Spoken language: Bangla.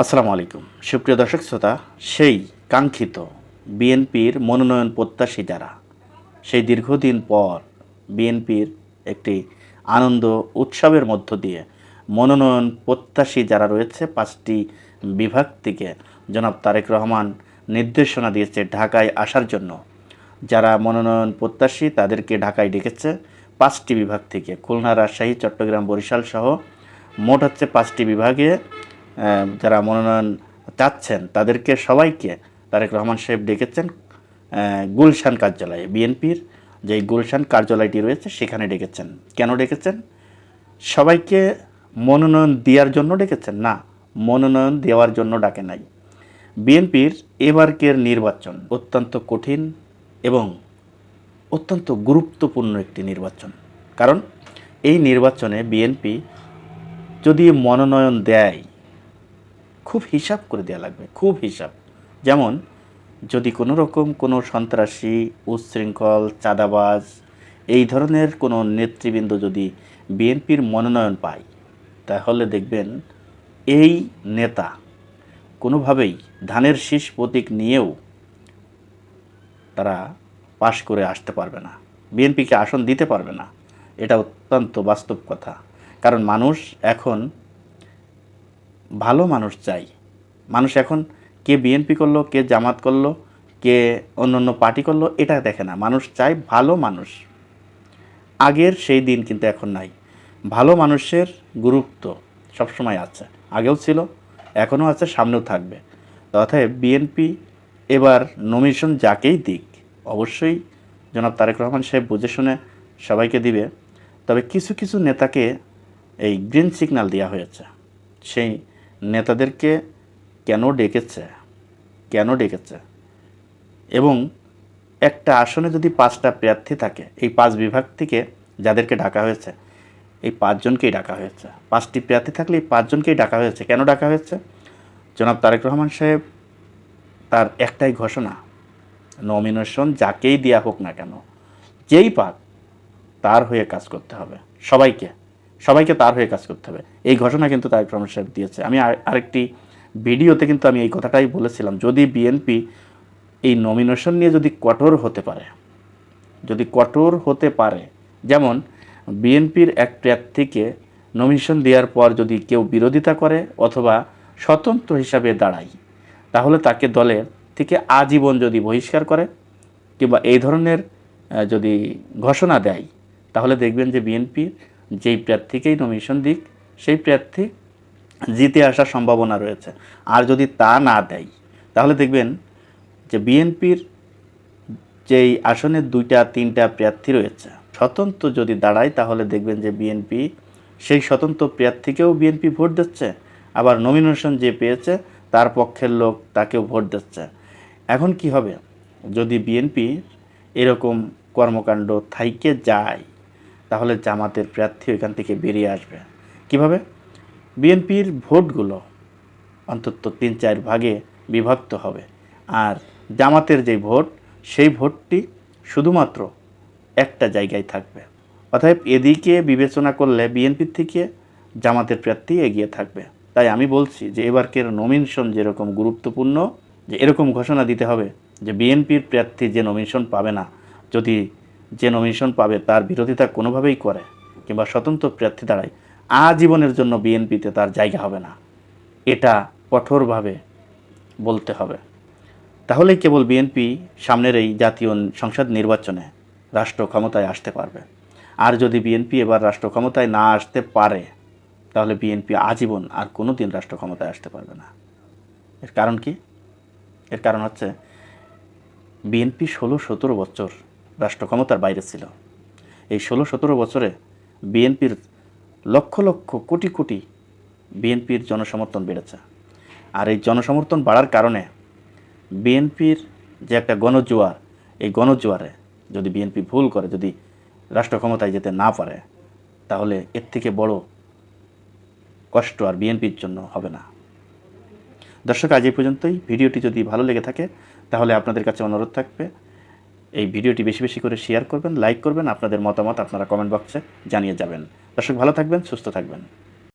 আসসালামু আলাইকুম। সুপ্রিয় দর্শক শ্রোতা, সেই কাঙ্ক্ষিত বিএনপির মনোনয়ন প্রত্যাশী যারা, সেই দীর্ঘদিন পর বিএনপির একটি আনন্দ উৎসবের মধ্য দিয়ে মনোনয়ন প্রত্যাশী যারা রয়েছে, পাঁচটি বিভাগ থেকে জনাব তারেক রহমান নির্দেশনা দিয়েছে ঢাকায় আসার জন্য। যারা মনোনয়ন প্রত্যাশী, তাদেরকে ঢাকায় ডেকেছে পাঁচটি বিভাগ থেকে। খুলনা রাজশাহী, চট্টগ্রাম, বরিশাল সহ মোট হচ্ছে পাঁচটি বিভাগে যারা মনোনয়ন চাচ্ছেন তাদেরকে সবাইকে তারেক রহমান সাহেব ডেকেছেন গুলশান কার্যালয়ে। বিএনপির যে গুলশান কার্যালয়টি রয়েছে সেখানে ডেকেছেন। কেন ডেকেছেন? সবাইকে মনোনয়ন দেওয়ার জন্য ডেকেছেন? না, মনোনয়ন দেওয়ার জন্য ডাকে নাই। বিএনপির এবারকের নির্বাচন অত্যন্ত কঠিন এবং অত্যন্ত গুরুত্বপূর্ণ একটি নির্বাচন। কারণ এই নির্বাচনে বিএনপি যদি মনোনয়ন দেয় খুব হিসাব করে দেওয়া লাগবে, খুব হিসাব। যেমন, যদি কোনো রকম কোনো সন্ত্রাসী, উচ্ছৃঙ্খল, চাঁদাবাজ, এই ধরনের কোনো নেতৃবৃন্দ যদি বিএনপির মনোনয়ন পায়, তাহলে দেখবেন এই নেতা কোনোভাবেই ধানের শীষ প্রতীক নিয়েও তারা পাশ করে আসতে পারবে না। বিএনপিকে আসন দিতে পারবে না। এটা অত্যন্ত বাস্তব কথা। কারণ মানুষ এখন ভালো মানুষ চাই। মানুষ এখন কে বিএনপি করল, কে জামাত করল, কে অন্য অন্য পার্টি করল, এটা দেখে না। মানুষ চায় ভালো মানুষ। আগের সেই দিন কিন্তু এখন নাই। ভালো মানুষের গুরুত্ব সবসময় আছে। আগেও ছিল, এখনও আছে, সামনেও থাকবে। অতএব বিএনপি এবার নমিনেশন যাকেই দিক, অবশ্যই জনাব তারেক রহমান সাহেব বুঝে শুনে সবাইকে দিবে। তবে কিছু কিছু নেতাকে এই গ্রিন সিগন্যাল দেওয়া হয়েছে। সেই নেতাদেরকে কেন ডেকেছে? কেন ডেকেছে? এবং একটা আসনে যদি পাঁচটা প্রার্থী থাকে, এই পাঁচ বিভাগ থেকে যাদেরকে ডাকা হয়েছে, এই পাঁচজনকেই ডাকা হয়েছে। পাঁচটি প্রার্থী থাকলে এই পাঁচজনকেই ডাকা হয়েছে। কেন ডাকা হয়েছে? জনাব তারেক রহমান সাহেব তার একটাই ঘোষণা নমিনেশন যাকেই দেওয়া হোক না কেন, যেই পাক, তার হয়ে কাজ করতে হবে সবাইকে। সবাইকে তার হয়ে কাজ করতে হবে। এই ঘোষণা কিন্তু তারেক রহমান সাহেব দিয়েছে। আমি আর- আরেকটি ভিডিওতে কিন্তু আমি এই কথাটাই বলেছিলাম, যদি বিএনপি এই নমিনেশন নিয়ে যদি কঠোর হতে পারে, যদি কঠোর হতে পারে, যেমন বিএনপির এক প্রার্থীকে নমিনেশন দেওয়ার পর যদি কেউ বিরোধিতা করে অথবা স্বতন্ত্র হিসাবে দাঁড়ায়, তাহলে তাকে দলের থেকে আজীবন যদি বহিষ্কার করে কিংবা এই ধরনের যদি ঘোষণা দেয়, তাহলে দেখবেন যে বিএনপির যেই প্রার্থীকেই নমিনেশন দিক, সেই প্রার্থী জিতে আসার সম্ভাবনা রয়েছে। আর যদি তা না দেয়, তাহলে দেখবেন যে বিএনপির যেই আসনে দুইটা, তিনটা প্রার্থী রয়েছে, স্বতন্ত্র যদি দাঁড়ায়, তাহলে দেখবেন যে বিএনপি সেই স্বতন্ত্র প্রার্থীকেও বিএনপি ভোট দিচ্ছে, আবার নমিনেশন যে পেয়েছে, তার পক্ষের লোক তাকেও ভোট দিচ্ছে। এখন কি হবে? যদি বিএনপি এরকম কর্মকাণ্ড থাইকে যায় তাহলে জামাতের প্রার্থী ওইখান থেকে বেরিয়ে আসবে। কীভাবে? বিএনপির ভোটগুলো অন্তত তিন চার ভাগে বিভক্ত হবে। আর জামাতের যে ভোট, সেই ভোটটি শুধুমাত্র একটা জায়গায় থাকবে। অতএব এদিকে বিবেচনা করলে বিএনপির থেকে জামাতের প্রার্থী এগিয়ে থাকবে। তাই আমি বলছি যে এবারকের নমিনেশন যেরকম গুরুত্বপূর্ণ, যে এরকম ঘোষণা দিতে হবে যে বিএনপির প্রার্থী যে নমিনেশন পাবে না, যদি যে নমিনেশন পাবে তার বিরোধিতা কোনোভাবেই করে, কিংবা স্বতন্ত্র প্রার্থী দাঁড়ায় আজীবনের জন্য বিএনপিতে তার জায়গা হবে না। এটা কঠোরভাবে বলতে হবে। তাহলেই কেবল বিএনপি সামনের এই জাতীয় সংসদ নির্বাচনে রাষ্ট্র ক্ষমতায় আসতে পারবে। আর যদি বিএনপি এবার রাষ্ট্র ক্ষমতায় না আসতে পারে, তাহলে বিএনপি আজীবন আর কোনো দিন রাষ্ট্র ক্ষমতায় আসতে পারবে না। এর কারণ কি? এর কারণ হচ্ছে বিএনপি ষোলো সতেরো বছর রাষ্ট্র ক্ষমতার বাইরে ছিল। এই ষোলো সতেরো বছরে বিএনপির লক্ষ লক্ষ কোটি কোটি বিএনপির জনসমর্থন বেড়েছে। আর এই জনসমর্থন বাড়ার কারণে বিএনপির যে একটা গণজোয়ার, এই গণজোয়ারে যদি বিএনপি ভুল করে, যদি রাষ্ট্র ক্ষমতায় যেতে না পারে, তাহলে এর থেকে বড় কষ্ট আর বিএনপির জন্য হবে না। দর্শক, আজ এই পর্যন্তই। ভিডিওটি যদি ভালো লেগে থাকে, তাহলে আপনাদের কাছে অনুরোধ থাকবে এই ভিডিওটি বেশি বেশি করে শেয়ার করবেন লাইক করবেন, আপনাদের মতামত আপনারা কমেন্ট বক্সে জানিয়ে যাবেন। দর্শক ভালো থাকবেন, সুস্থ থাকবেন।